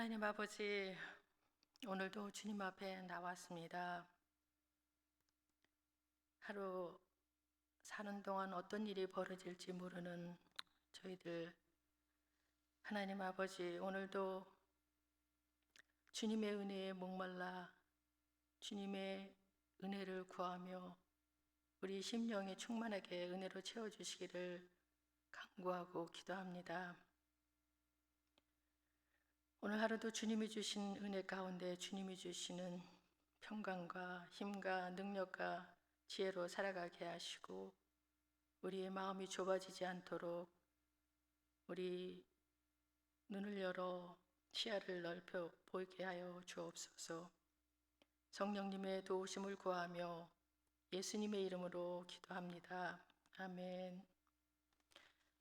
하나님 아버지, 오늘도 주님 앞에 나왔습니다. 하루 사는 동안 어떤 일이 벌어질지 모르는 저희들 하나님 아버지, 오늘도 주님의 은혜에 목말라 주님의 은혜를 구하며 우리 심령이 충만하게 은혜로 채워주시기를 간구하고 기도합니다. 오늘 하루도 주님이 주신 은혜 가운데 주님이 주시는 평강과 힘과 능력과 지혜로 살아가게 하시고 우리의 마음이 좁아지지 않도록 우리 눈을 열어 시야를 넓혀 보이게 하여 주옵소서. 성령님의 도우심을 구하며 예수님의 이름으로 기도합니다. 아멘.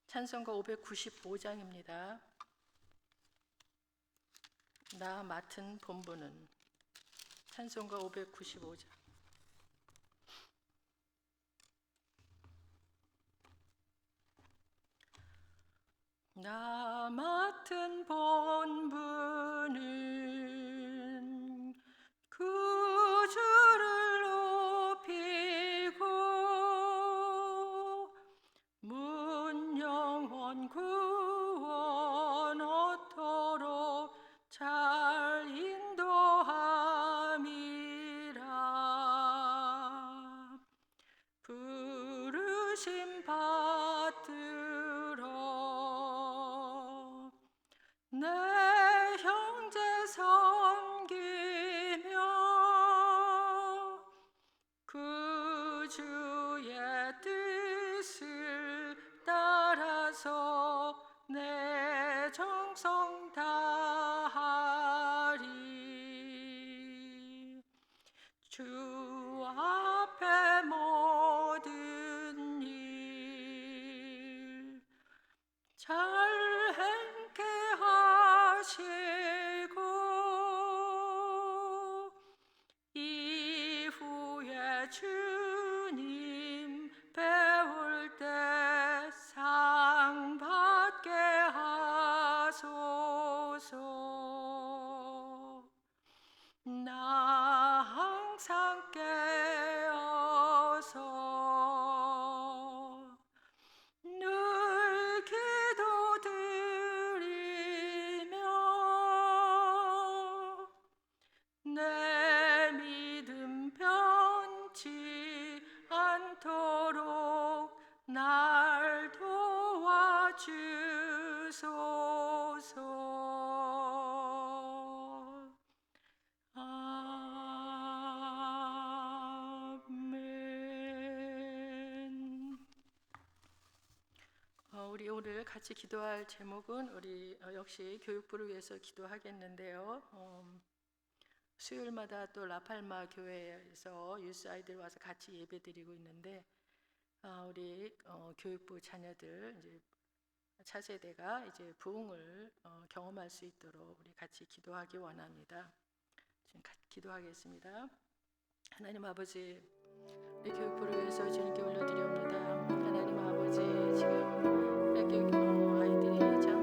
찬송가 595장입니다. 나 맡은 본부는 찬송가 595장. 나 맡은 본부는 구주 주님 오늘 같이 기도할 제목은 우리 어, 역시 교육부를 위해서 기도하겠는데요. 어, 수요일마다 또 라팔마 교회에서 유스 아이들 와서 같이 예배드리고 있는데 아, 우리 어, 교육부 자녀들 이제 차세대가 이제 부흥을 어, 경험할 수 있도록 우리 같이 기도하기 원합니다. 지금 기도하겠습니다. 하나님 아버지, 우리 교육부를 위해서 주님께 올려드리옵니다. 하나님 아버지, 지금 이렇게 어, 아이들이 참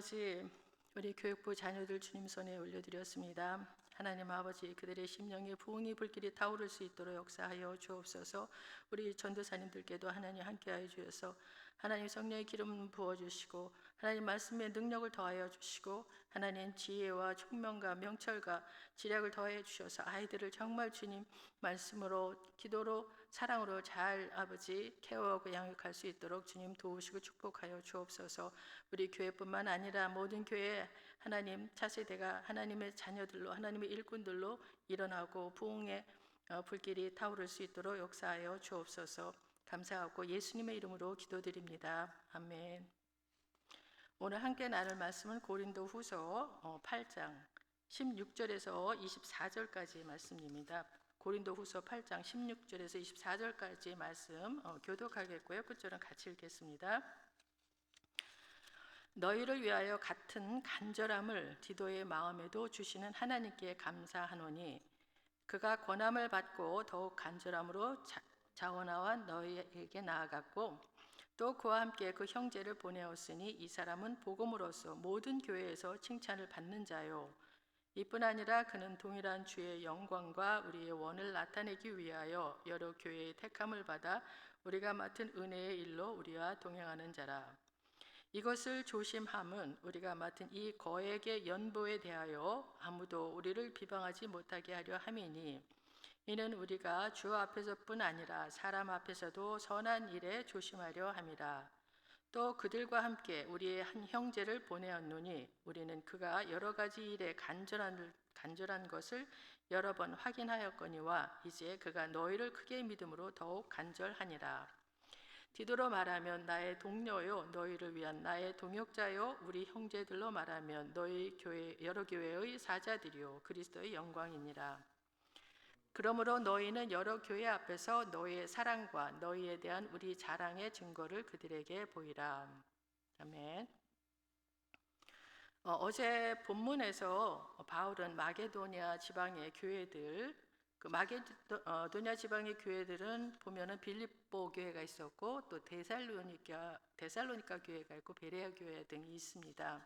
아버지 우리 교육부 자녀들 주님 손에 올려드렸습니다. 하나님 아버지 그들의 심령에 부흥이 불길이 타오를 수 있도록 역사하여 주옵소서. 우리 전도사님들께도 하나님 함께하여 주셔서 하나님 성령의 기름 부어 주시고 하나님 말씀의 능력을 더하여 주시고 하나님 지혜와 총명과 명철과 지략을 더해 주셔서 아이들을 정말 주님 말씀으로 기도로 사랑으로 잘 아버지 케어하고 양육할 수 있도록 주님 도우시고 축복하여 주옵소서. 우리 교회뿐만 아니라 모든 교회 하나님 차세대가 하나님의 자녀들로 하나님의 일꾼들로 일어나고 부흥의 어, 불길이 타오를 수 있도록 역사하여 주옵소서. 감사하고 예수님의 이름으로 기도드립니다. 아멘. 오늘 함께 나눌 말씀은 고린도 후서 8장 16절에서 24절까지 말씀입니다. 고린도 후서 8장 16절에서 24절까지 말씀 어, 교독하겠고요. 끝절은 같이 읽겠습니다. 너희를 위하여 같은 간절함을 디도의 마음에도 주시는 하나님께 감사하노니 그가 권함을 받고 더욱 간절함으로 자, 자원하와 너희에게 나아갔고 또 그와 함께 그 형제를 보내었으니 이 사람은 복음으로서 모든 교회에서 칭찬을 받는 자요. 이뿐 아니라 그는 동일한 주의 영광과 우리의 원을 나타내기 위하여 여러 교회의 택함을 받아 우리가 맡은 은혜의 일로 우리와 동행하는 자라. 이것을 조심함은 우리가 맡은 이 거액의 연보에 대하여 아무도 우리를 비방하지 못하게 하려 함이니 이는 우리가 주 앞에서뿐 아니라 사람 앞에서도 선한 일에 조심하려 함이라. 또 그들과 함께 우리의 한 형제를 보내었노니 우리는 그가 여러 가지 일에 간절한 간절한 것을 여러 번 확인하였거니와 이제 그가 너희를 크게 믿음으로 더욱 간절하니라. 디도로 말하면 나의 동료요 너희를 위한 나의 동역자요 우리 형제들로 말하면 너희 교회 여러 교회의 사자들이요 그리스도의 영광이니라. 그러므로 너희는 여러 교회 앞에서 너희의 사랑과 너희에 대한 우리 자랑의 증거를 그들에게 보이라. 아멘. 어, 제 본문에서 바울은 마게도니아 지방의 교회들 그 마게도니아 지방의 교회들은 보면은 빌립보 교회가 있었고 또 데살로니카 데살로니카 교회가 있고 베레아 교회 등이 있습니다.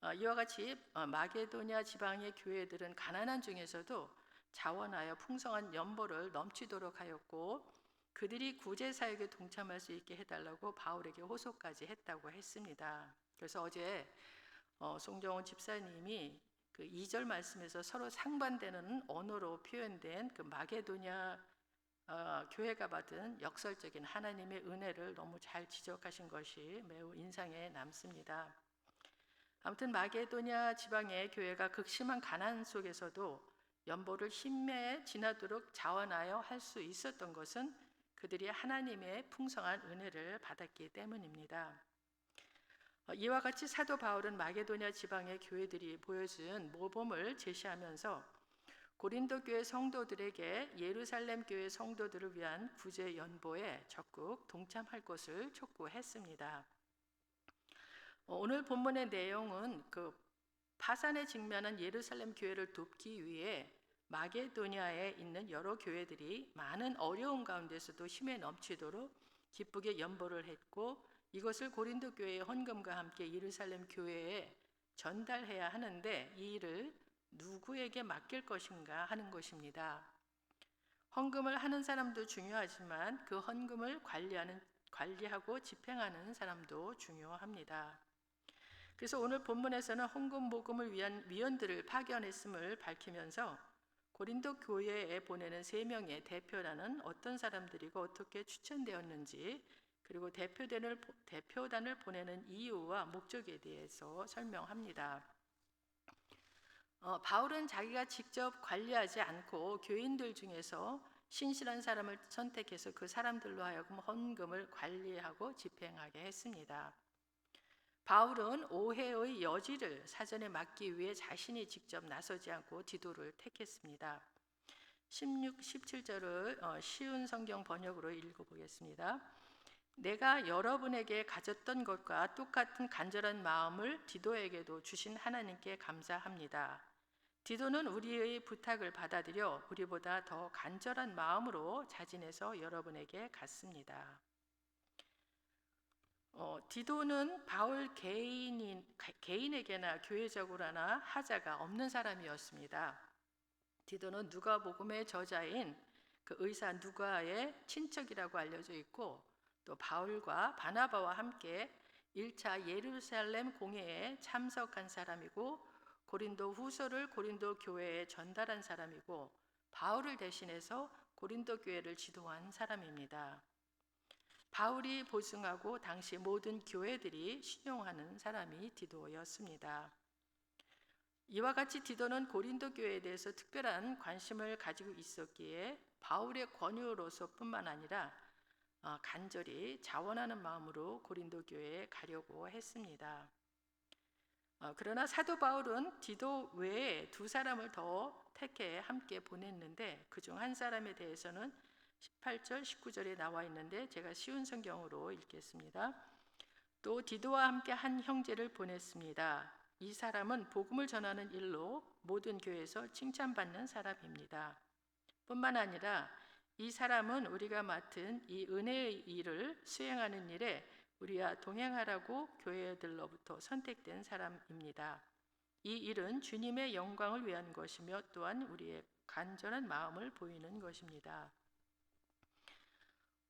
어, 이와 같이 어, 마게도니아 지방의 교회들은 가난한 중에서도 자원하여 풍성한 연보를 넘치도록 하였고 그들이 구제 사역에 동참할 수 있게 해달라고 바울에게 호소까지 했다고 했습니다. 그래서 어제 어, 송정원 집사님이 그 2절 말씀에서 서로 상반되는 언어로 표현된 그 마게도냐 어, 교회가 받은 역설적인 하나님의 은혜를 너무 잘 지적하신 것이 매우 인상에 남습니다. 아무튼 마게도냐 지방의 교회가 극심한 가난 속에서도 연보를 힘매에 지나도록 자원하여 할 수 있었던 것은 그들이 하나님의 풍성한 은혜를 받았기 때문입니다. 어, 이와 같이 사도 바울은 마게도냐 지방의 교회들이 보여준 모범을 제시하면서 고린도 교회 성도들에게 예루살렘 교회 성도들을 위한 구제 연보에 적극 동참할 것을 촉구했습니다. 어, 오늘 본문의 내용은 그 파산에 직면한 예루살렘 교회를 돕기 위해 마게도니아에 있는 여러 교회들이 많은 어려움 가운데서도 힘에 넘치도록 기쁘게 연보를 했고 이것을 고린도 교회의 헌금과 함께 예루살렘 교회에 전달해야 하는데 이 일을 누구에게 맡길 것인가 하는 것입니다. 헌금을 하는 사람도 중요하지만 그 헌금을 관리하는 관리하고 집행하는 사람도 중요합니다. 그래서 오늘 본문에서는 헌금 모금을 위한 위원들을 파견했음을 밝히면서 고린도 교회에 보내는 세 명의 대표단은 어떤 사람들이고 어떻게 추천되었는지 그리고 대표단을 대표단을 보내는 이유와 목적에 대해서 설명합니다. 어, 바울은 자기가 직접 관리하지 않고 교인들 중에서 신실한 사람을 선택해서 그 사람들로 하여금 헌금을 관리하고 집행하게 했습니다. 바울은 오해의 여지를 사전에 막기 위해 자신이 직접 나서지 않고 디도를 택했습니다. 16, 17절을 어, 쉬운 성경 번역으로 읽어보겠습니다. 내가 여러분에게 가졌던 것과 똑같은 간절한 마음을 디도에게도 주신 하나님께 감사합니다. 디도는 우리의 부탁을 받아들여 우리보다 더 간절한 마음으로 자진해서 여러분에게 갔습니다. 어, 디도는 바울 개인인, 개인에게나 교회적으로나 하자가 없는 사람이었습니다. 디도는 누가복음의 저자인 그 의사 누가의 친척이라고 알려져 있고 또 바울과 바나바와 함께 1차 예루살렘 공회에 참석한 사람이고 고린도 후서를 고린도 교회에 전달한 사람이고 바울을 대신해서 고린도 교회를 지도한 사람입니다. 바울이 보증하고 당시 모든 교회들이 신용하는 사람이 디도였습니다. 이와 같이 디도는 고린도 교회에 대해서 특별한 관심을 가지고 있었기에 바울의 권유로서뿐만 아니라 어, 간절히 자원하는 마음으로 고린도 교회에 가려고 했습니다. 어, 그러나 사도 바울은 디도 외에 두 사람을 더 택해 함께 보냈는데 그중 한 사람에 대해서는 18절, 19절에 나와 있는데 제가 쉬운 성경으로 읽겠습니다. 또 디도와 함께 한 형제를 보냈습니다. 이 사람은 복음을 전하는 일로 모든 교회에서 칭찬받는 사람입니다. 뿐만 아니라 이 사람은 우리가 맡은 이 은혜의 일을 수행하는 일에 우리와 동행하라고 교회들로부터 선택된 사람입니다. 이 일은 주님의 영광을 위한 것이며 또한 우리의 간절한 마음을 보이는 것입니다.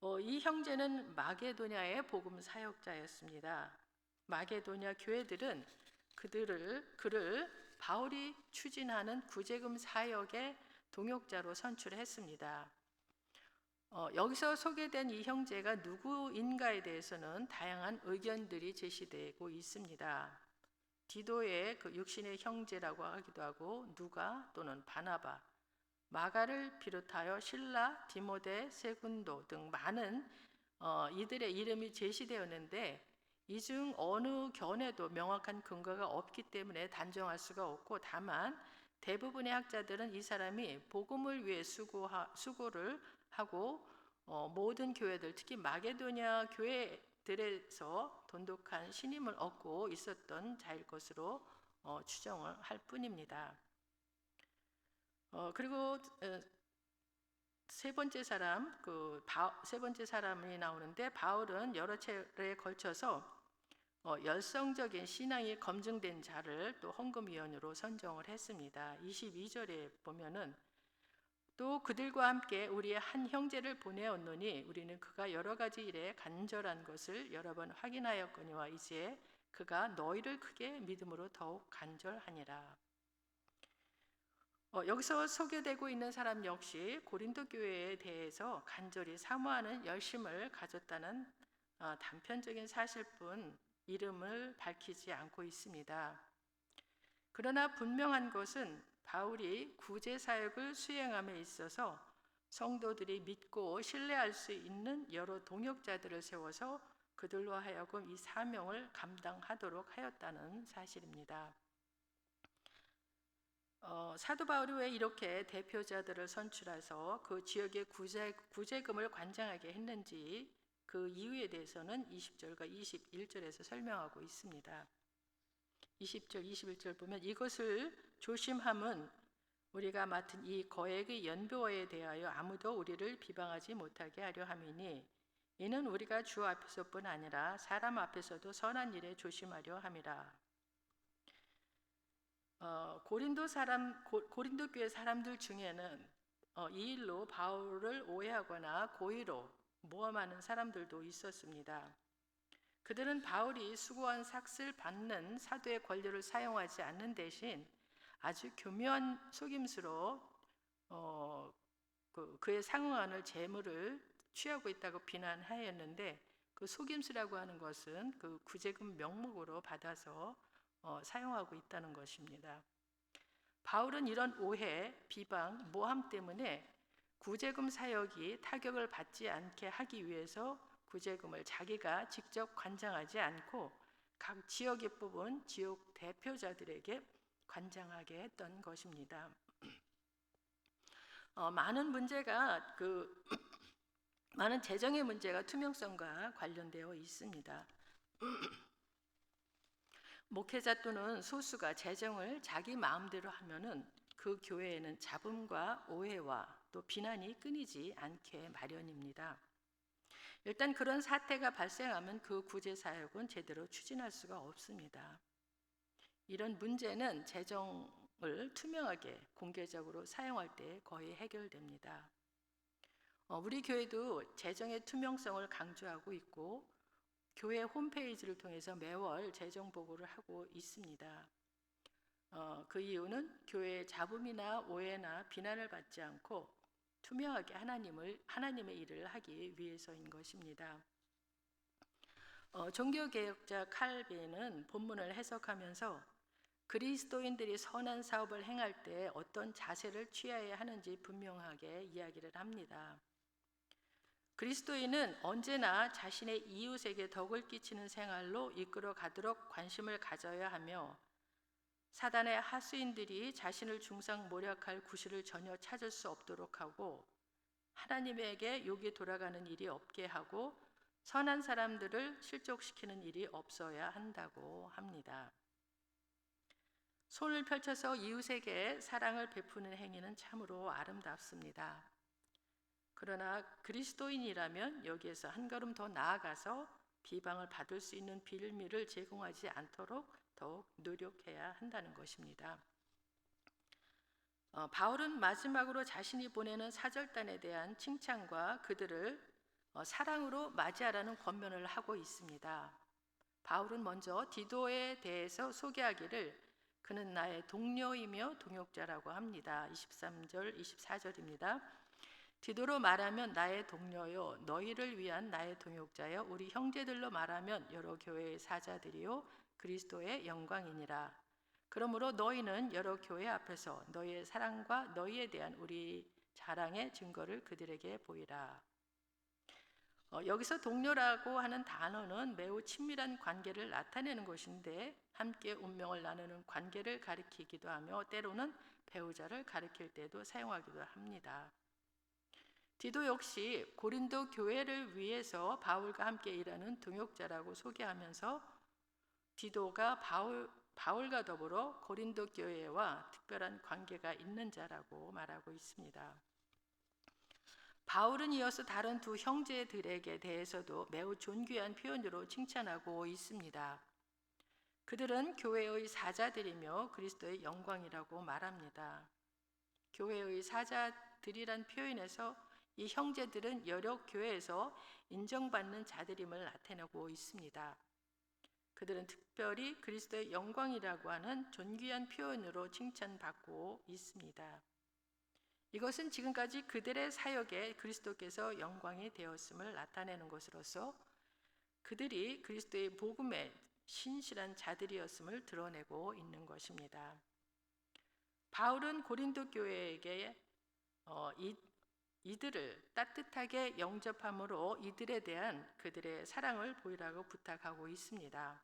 어, 이 형제는 마게도냐의 복음 사역자였습니다. 마게도냐 교회들은 그들을 그를 바울이 추진하는 구제금 사역의 동역자로 선출했습니다. 어, 여기서 소개된 이 형제가 누구인가에 대해서는 다양한 의견들이 제시되고 있습니다. 디도의 그 육신의 형제라고 하기도 하고 누가 또는 바나바, 마가를 비롯하여 신라, 디모데, 세군도 등 많은 어, 이들의 이름이 제시되었는데 이 중 어느 견해도 명확한 근거가 없기 때문에 단정할 수가 없고 다만 대부분의 학자들은 이 사람이 복음을 위해 수고하, 수고를 하고 어, 모든 교회들 특히 마게도냐 교회들에서 돈독한 신임을 얻고 있었던 자일 것으로 어, 추정을 할 뿐입니다. 어, 그리고 어, 세 번째 사람, 그 세 번째 사람이 나오는데 바울은 여러 차례에 걸쳐서 어, 열성적인 신앙이 검증된 자를 또 헌금위원으로 선정을 했습니다. 22절에 보면은 또 그들과 함께 우리의 한 형제를 보내었노니 우리는 그가 여러 가지 일에 간절한 것을 여러 번 확인하였거니와 이제 그가 너희를 크게 믿음으로 더욱 간절하니라. 어, 여기서 소개되고 있는 사람 역시 고린도 교회에 대해서 간절히 사모하는 열심을 가졌다는 어, 단편적인 사실뿐 이름을 밝히지 않고 있습니다. 그러나 분명한 것은 바울이 구제 사역을 수행함에 있어서 성도들이 믿고 신뢰할 수 있는 여러 동역자들을 세워서 그들로 하여금 이 사명을 감당하도록 하였다는 사실입니다. 어, 사도 바울이 왜 이렇게 대표자들을 선출해서 그 지역의 구제, 구제금을 관장하게 했는지 그 이유에 대해서는 20절과 21절에서 설명하고 있습니다. 20절, 21절 보면 이것을 조심함은 우리가 맡은 이 거액의 연보에 대하여 아무도 우리를 비방하지 못하게 하려 함이니 이는 우리가 주 앞에서뿐 아니라 사람 앞에서도 선한 일에 조심하려 함이라. 어, 고린도 사람 고, 린도 교회 사람들 중에는 어, 이 일로 바울을 오해하거나 고의로 모함하는 사람들도 있었습니다. 그들은 바울이 수고한 삭슬 받는 사도의 권리를 사용하지 않는 대신 아주 교묘한 속임수로 어, 그, 그에 상응하는 재물을 취하고 있다고 비난하였는데 그 속임수라고 하는 것은 그 구제금 명목으로 받아서 어, 사용하고 있다는 것입니다. 바울은 이런 오해, 비방, 모함 때문에 구제금 사역이 타격을 받지 않게 하기 위해서 구제금을 자기가 직접 관장하지 않고 각 지역에 뽑은 지역 대표자들에게 관장하게 했던 것입니다. 어, 많은 문제가 그 많은 재정의 문제가 투명성과 관련되어 있습니다. 목회자 또는 소수가 재정을 자기 마음대로 하면은 그 교회에는 잡음과 오해와 또 비난이 끊이지 않게 마련입니다. 일단 그런 사태가 발생하면 그 구제 사역은 제대로 추진할 수가 없습니다. 이런 문제는 재정을 투명하게 공개적으로 사용할 때 거의 해결됩니다. 어, 우리 교회도 재정의 투명성을 강조하고 있고 교회 홈페이지를 통해서 매월 재정 보고를 하고 있습니다. 어, 그 이유는 교회의 잡음이나 오해나 비난을 받지 않고 투명하게 하나님을 하나님의 일을 하기 위해서인 것입니다. 어, 종교개혁자 칼빈은 본문을 해석하면서 그리스도인들이 선한 사업을 행할 때 어떤 자세를 취해야 하는지 분명하게 이야기를 합니다. 그리스도인은 언제나 자신의 이웃에게 덕을 끼치는 생활로 이끌어 가도록 관심을 가져야 하며 사단의 하수인들이 자신을 중상 모략할 구실을 전혀 찾을 수 없도록 하고 하나님에게 욕이 돌아가는 일이 없게 하고 선한 사람들을 실족시키는 일이 없어야 한다고 합니다. 손을 펼쳐서 이웃에게 사랑을 베푸는 행위는 참으로 아름답습니다. 그러나 그리스도인이라면 여기에서 한 걸음 더 나아가서 비방을 받을 수 있는 빌미를 제공하지 않도록 더욱 노력해야 한다는 것입니다. 어, 바울은 마지막으로 자신이 보내는 사절단에 대한 칭찬과 그들을 어, 사랑으로 맞이하라는 권면을 하고 있습니다. 바울은 먼저 디도에 대해서 소개하기를 그는 나의 동료이며 동역자라고 합니다. 23절, 24절입니다. 디도로 말하면 나의 동료요 너희를 위한 나의 동역자여 우리 형제들로 말하면 여러 교회의 사자들이요 그리스도의 영광이니라 그러므로 너희는 여러 교회 앞에서 너희의 사랑과 너희에 대한 우리 자랑의 증거를 그들에게 보이라 어, 여기서 동료라고 하는 단어는 매우 친밀한 관계를 나타내는 것인데 함께 운명을 나누는 관계를 가리키기도 하며 때로는 배우자를 가리킬 때도 사용하기도 합니다. 디도 역시 고린도 교회를 위해서 바울과 함께 일하는 동역자라고 소개하면서 디도가 바울, 바울과 더불어 고린도 교회와 특별한 관계가 있는 자라고 말하고 있습니다. 바울은 이어서 다른 두 형제들에게 대해서도 매우 존귀한 표현으로 칭찬하고 있습니다. 그들은 교회의 사자들이며 그리스도의 영광이라고 말합니다. 교회의 사자들이란 표현에서 이 형제들은 여러 교회에서 인정받는 자들임을 나타내고 있습니다. 그들은 특별히 그리스도의 영광이라고 하는 존귀한 표현으로 칭찬받고 있습니다. 이것은 지금까지 그들의 사역에 그리스도께서 영광이 되었음을 나타내는 것으로서 그들이 그리스도의 복음에 신실한 자들이었음을 드러내고 있는 것입니다. 바울은 고린도 교회에게 어, 이, 이들을 따뜻하게 영접함으로 이들에 대한 그들의 사랑을 보이라고 부탁하고 있습니다.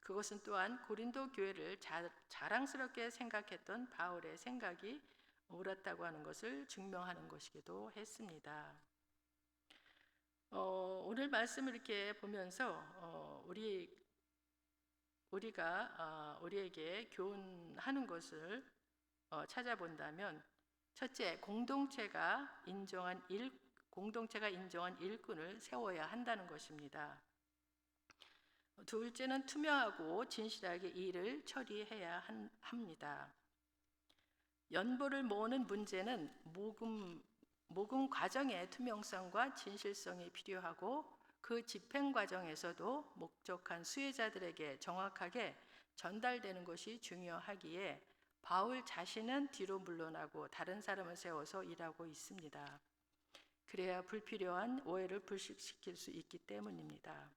그것은 또한 고린도 교회를 자, 자랑스럽게 생각했던 바울의 생각이 옳았다고 하는 것을 증명하는 것이기도 했습니다. 어, 오늘 말씀을 이렇게 보면서 어, 우리 우리가 어, 우리에게 교훈하는 것을 어, 찾아본다면 첫째, 공동체가 인정한 일, 공동체가 인정한 일꾼을 세워야 한다는 것입니다. 둘째는 투명하고 진실하게 일을 처리해야 한, 합니다. 연보를 모으는 문제는 모금 모금 과정의 투명성과 진실성이 필요하고 그 집행 과정에서도 목적한 수혜자들에게 정확하게 전달되는 것이 중요하기에 바울 자신은 뒤로 물러나고 다른 사람을 세워서 일하고 있습니다. 그래야 불필요한 오해를 불식시킬 수 있기 때문입니다.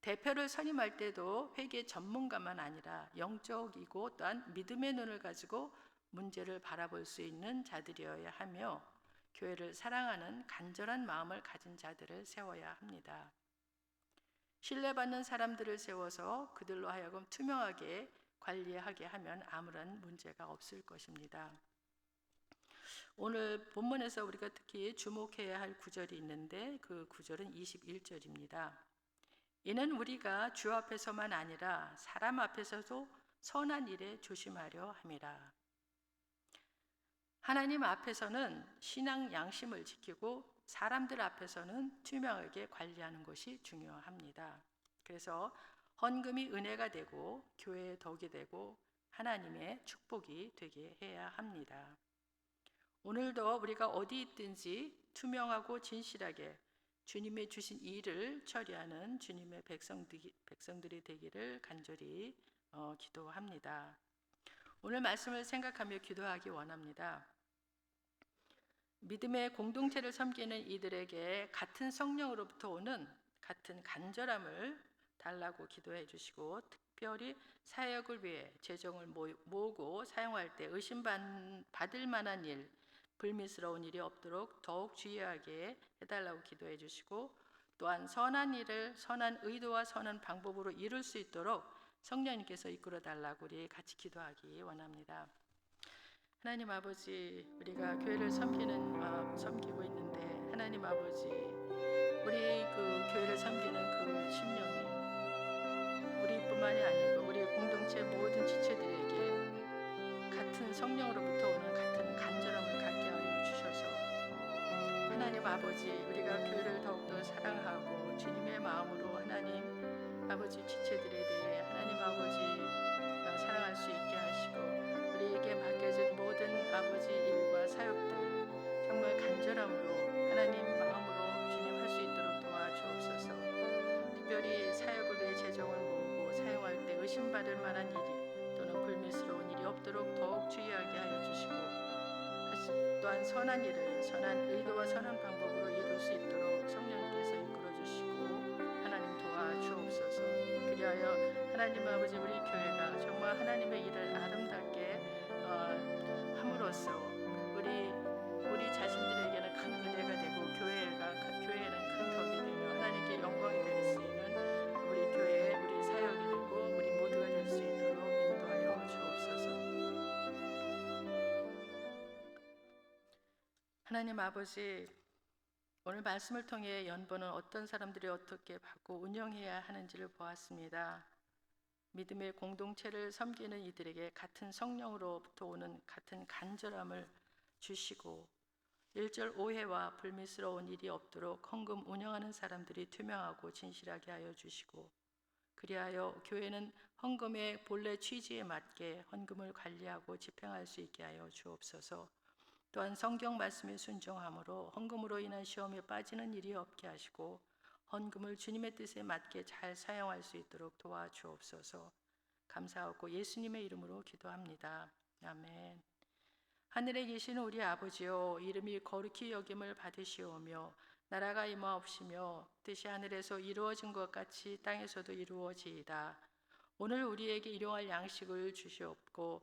대표를 선임할 때도 회계 전문가만 아니라 영적이고 또한 믿음의 눈을 가지고 문제를 바라볼 수 있는 자들이어야 하며 교회를 사랑하는 간절한 마음을 가진 자들을 세워야 합니다. 신뢰받는 사람들을 세워서 그들로 하여금 투명하게 관리하게 하면 아무런 문제가 없을 것입니다. 오늘 본문에서 우리가 특히 주목해야 할 구절이 있는데 그 구절은 21절입니다. 이는 우리가 주 앞에서만 아니라 사람 앞에서도 선한 일에 조심하려 함이라. 하나님 앞에서는 신앙 양심을 지키고 사람들 앞에서는 투명하게 관리하는 것이 중요합니다. 그래서 헌금이 은혜가 되고 교회의 덕이 되고 하나님의 축복이 되게 해야 합니다. 오늘도 우리가 어디 있든지 투명하고 진실하게 주님의 주신 일을 처리하는 주님의 백성들이 되기를 간절히 어, 기도합니다. 오늘 말씀을 생각하며 기도하기 원합니다. 믿음의 공동체를 섬기는 이들에게 같은 성령으로부터 오는 같은 간절함을 달라고 기도해 주시고 특별히 사역을 위해 재정을 모으고 사용할 때 의심받을 만한 일, 불미스러운 일이 없도록 더욱 주의하게 해달라고 기도해 주시고 또한 선한 일을 선한 의도와 선한 방법으로 이룰 수 있도록 성령님께서 이끌어 달라고 우리 같이 기도하기 원합니다. 하나님 아버지, 우리가 교회를 섬기는 어, 섬기고 있는데 하나님 아버지, 우리 그 교회를 섬기는 그 심령이 우리뿐만이 아니고 우리 공동체 모든 지체들에게 같은 성령으로부터 오는 같은 간절함을 갖게 하여 주셔서 하나님 아버지, 우리가 교회를 더욱더 사랑하고 주님의 마음으로 하나님 아버지 지체들에 대해 하나님 아버지 어, 사랑할 수 있게 하시고 우리에게 맡겨진 모든 아버지 일과 사역들 정말 간절함으로 하나님 받을 만한 일이 또는 불미스러운 일이 없도록 더욱 주의하게 하여 주시고 또한 선한 일을 선한 의도와 선한 방법으로 이룰 수 있도록 성령님께서 이끌어 주시고 하나님 도와 주옵소서. 그리하여 하나님 아버지 우리 하나님 아버지 오늘 말씀을 통해 연보는 어떤 사람들이 어떻게 받고 운영해야 하는지를 보았습니다. 믿음의 공동체를 섬기는 이들에게 같은 성령으로부터 오는 같은 간절함을 주시고 1절 오해와 불미스러운 일이 없도록 헌금 운영하는 사람들이 투명하고 진실하게 하여 주시고 그리하여 교회는 헌금의 본래 취지에 맞게 헌금을 관리하고 집행할 수 있게 하여 주옵소서. 또한 성경 말씀에 순종함으로 헌금으로 인한 시험에 빠지는 일이 없게 하시고 헌금을 주님의 뜻에 맞게 잘 사용할 수 있도록 도와주옵소서. 감사하고 예수님의 이름으로 기도합니다. 아멘. 하늘에 계신 우리 아버지요 이름이 거룩히 여김을 받으시오며 나라가 임하옵시며 뜻이 하늘에서 이루어진 것 같이 땅에서도 이루어지이다. 오늘 우리에게 일용할 양식을 주시옵고